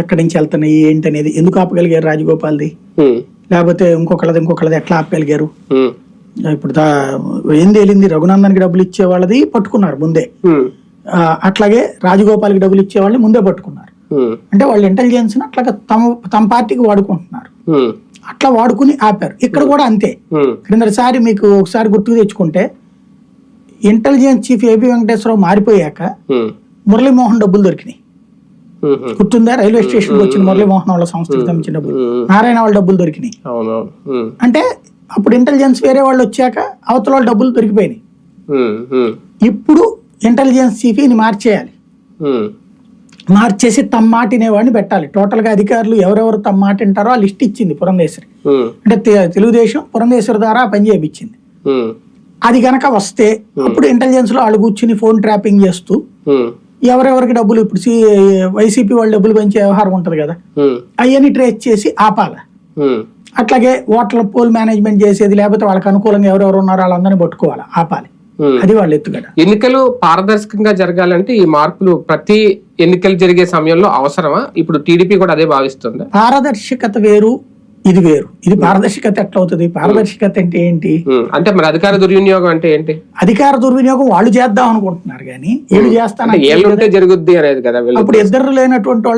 ఎక్కడి నుంచి వెళ్తున్నాయి ఏంటి అనేది ఎందుకు ఆపగలిగారు రాజగోపాల్ది? లేకపోతే ఇంకొకళ్ళది ఇంకొకళ్ళది ఎట్లా ఆపగలిగారు? ఇప్పుడు ఏం తేలింది రఘునందన్కి డబ్బులు ఇచ్చే వాళ్ళది పట్టుకున్నారు ముందే. అట్లాగే రాజగోపాల్కి డబ్బులు ఇచ్చే వాళ్ళని ముందే పట్టుకున్నారు. అంటే వాళ్ళు ఇంటెలిజెన్స్ అట్లాగా తమ తమ పార్టీకి వాడుకుంటున్నారు. అట్లా వాడుకుని ఆపారు. ఇక్కడ కూడా అంతే. క్రిందసారి మీకు ఒకసారి గుర్తుకు తెచ్చుకుంటే intelligence chief AB Venkateswara Rao Murali Mohan Muralimohan డబ్బులు దొరికినాయి. గుర్తుందా? రైల్వే స్టేషన్ వచ్చిన మురళీమోహన్ వాళ్ళ సంస్థకి సంబంధించిన డబ్బులు. నారాయణ వాళ్ళ డబ్బులు దొరికినాయి. అంటే అప్పుడు ఇంటెలిజెన్స్ వేరే వాళ్ళు వచ్చాక అవతల వాళ్ళ డబ్బులు దొరికిపోయినాయి. ఇప్పుడు ఇంటెలిజెన్స్ చీఫ్ మార్చేయాలి. మార్చేసి తమ మాట వినేవాడిని పెట్టాలి. టోటల్గా అధికారులు ఎవరెవరు తమ మాట వింటారో ఆ లిస్ట్ ఇచ్చింది పురంధేశ్వరి. అంటే తెలుగుదేశం పురంధేశ్వరి ద్వారా పని చేయించింది అది గనక వస్తే అప్పుడు ఇంటెలిజెన్స్లో వాళ్ళు కూర్చుని ఫోన్ ట్రాపింగ్ చేస్తూ ఎవరెవరికి డబ్బులు? ఇప్పుడు వైసీపీ వాళ్ళు డబ్బులు పెంచే వ్యవహారం ఉంటది కదా. అవన్నీ ట్రేస్ చేసి ఆపాలి. అట్లాగే ఓట్ల పోల్ మేనేజ్మెంట్ చేసేది లేకపోతే వాళ్ళకి అనుకూలంగా ఎవరెవరు ఉన్నారో వాళ్ళందరినీ పట్టుకోవాలి ఆపాలి. అది వాళ్ళ ఎత్తుగడ ఎన్నికలు పారదర్శకంగా జరగాలంటే ఈ మార్పులు ప్రతి ఎన్నికలు జరిగే సమయంలో అవసరమా? ఇప్పుడు టీడీపీ కూడా అదే భావిస్తుందా? పారదర్శకత వేరు ఇది వేరు. ఇది పారదర్శకత ఎట్లా అవుతుంది పారదర్శకత అంటే ఏంటి? అంటే మరి అధికార దుర్వినియోగం అంటే ఏంటి? అధికార దుర్వినియోగం వాళ్ళు చేద్దాం అనుకుంటున్నారు కానీ వీళ్ళు అంటే చేస్తాను జరుగుద్ది అనేది కదా అప్పుడు ఇద్దరు లేనటువంటి వాళ్ళు